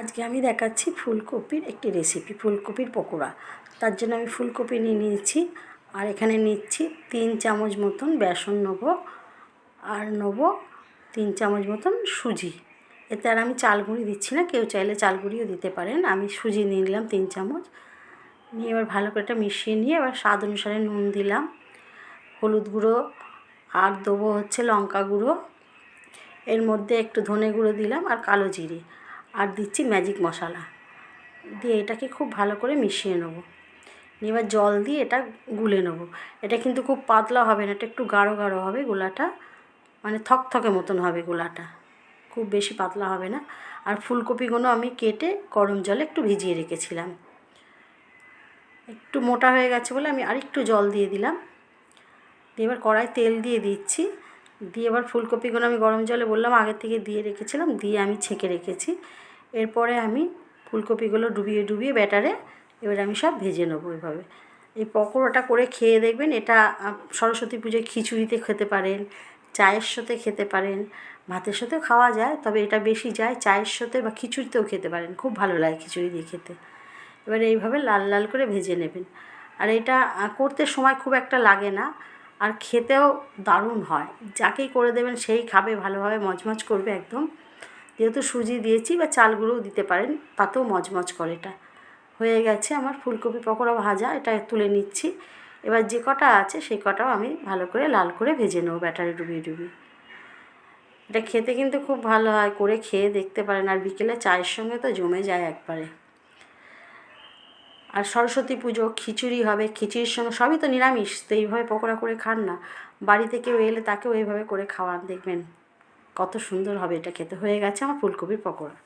আজকে আমি দেখাচ্ছি ফুলকপির একটি রেসিপি ফুলকপির পকোড়া। তার জন্য আমি ফুলকপি নিয়ে নিয়েছি আর এখানে নিচ্ছি তিন চামচ মতন বেসন নেব আর নেব তিন চামচ মতন সুজি। এতে আর আমি চাল গুঁড়ি দিচ্ছি না, কেউ চাইলে চাল গুঁড়িও দিতে পারেন। আমি সুজি নিয়ে নিলাম তিন চামচ। নিয়ে এবার ভালো করে এটা মিশিয়ে নিয়ে এবার স্বাদ অনুসারে নুন দিলাম। হলুদ গুঁড়ো আর দেবো হচ্ছে লঙ্কা গুঁড়ো। এর মধ্যে একটু ধনে গুঁড়ো দিলাম আর কালো জিরে। আর দিচ্ছি ম্যাজিক মশলা। দিয়ে এটাকে খুব ভালো করে মিশিয়ে নেব। এবার জল দিয়ে এটা গুলে নেব। এটা কিন্তু খুব পাতলা হবে না, এটা একটু গাঢ় গাঢ় হবে গোলাটা। মানে থকথকে মতন হবে গোলাটা। খুব বেশি পাতলা হবে না। আর ফুলকপিগুলো আমি কেটে গরম জলে একটু ভিজিয়ে রেখেছিলাম। একটু মোটা হয়ে গেছে বলে আমি আরেকটু জল দিয়ে দিলাম। এবার কড়াই তেল দিয়ে দিচ্ছি। দিয়ে এবার ফুলকপিগুলো আমি গরম জলে বললাম আগে থেকে দিয়ে রেখেছিলাম, দিয়ে আমি ছেঁকে রেখেছি। এরপরে আমি ফুলকপিগুলো ডুবিয়ে ডুবিয়ে ব্যাটারে এবার আমি সব ভেজে নেব এভাবে। এই পকোড়াটা করে খেয়ে দেখবেন, এটা সরস্বতী পুজোয় খিচুড়িতে খেতে পারেন, চায়ের সাথে খেতে পারেন, ভাতের সাথেও খাওয়া যায়, তবে এটা বেশি যায় চায়ের সাথে বা খিচুড়িতেও খেতে পারেন, খুব ভালো লাগে খিচুড়ি দিয়ে খেতে। এবার এইভাবে লাল লাল করে ভেজে নেবেন। আর এটা করতে সময় খুব একটা লাগে না আর খেতেও দারুণ হয়। যাকেই করে দেবেন সেই খাবে, ভালোভাবে মজমজ করবে একদম। যেহেতু সুজি দিয়েছি বা চালগুলোও দিতে পারেন, তাতেও মজমজ করে এটা। হয়ে গেছে আমার ফুলকপি পকোড়া ভাজা, এটা তুলে নিচ্ছি। এবার যে কটা আছে সেই কটাও আমি ভালো করে লাল করে ভেজে নেব ব্যাটারে ডুবিয়ে ডুবিয়ে। এটা খেতে কিন্তু খুব ভালো হয়, করে খেয়ে দেখতে পারেন। আর বিকেলে চায়ের সঙ্গে তো জমে যায় একবারে। আর সরস্বতী পুজো, খিচুড়ি হবে, খিচুড়ির সঙ্গে সবই তো নিরামিষ, তো এইভাবে পকোড়া করে খান না। বাড়িতে কেউ এলে তাকেও এইভাবে করে খাওয়ান দেখবেন। কত সুন্দর হবে এটা খেতে। হয়ে গেছে আমার ফুলকপির পকোড়া।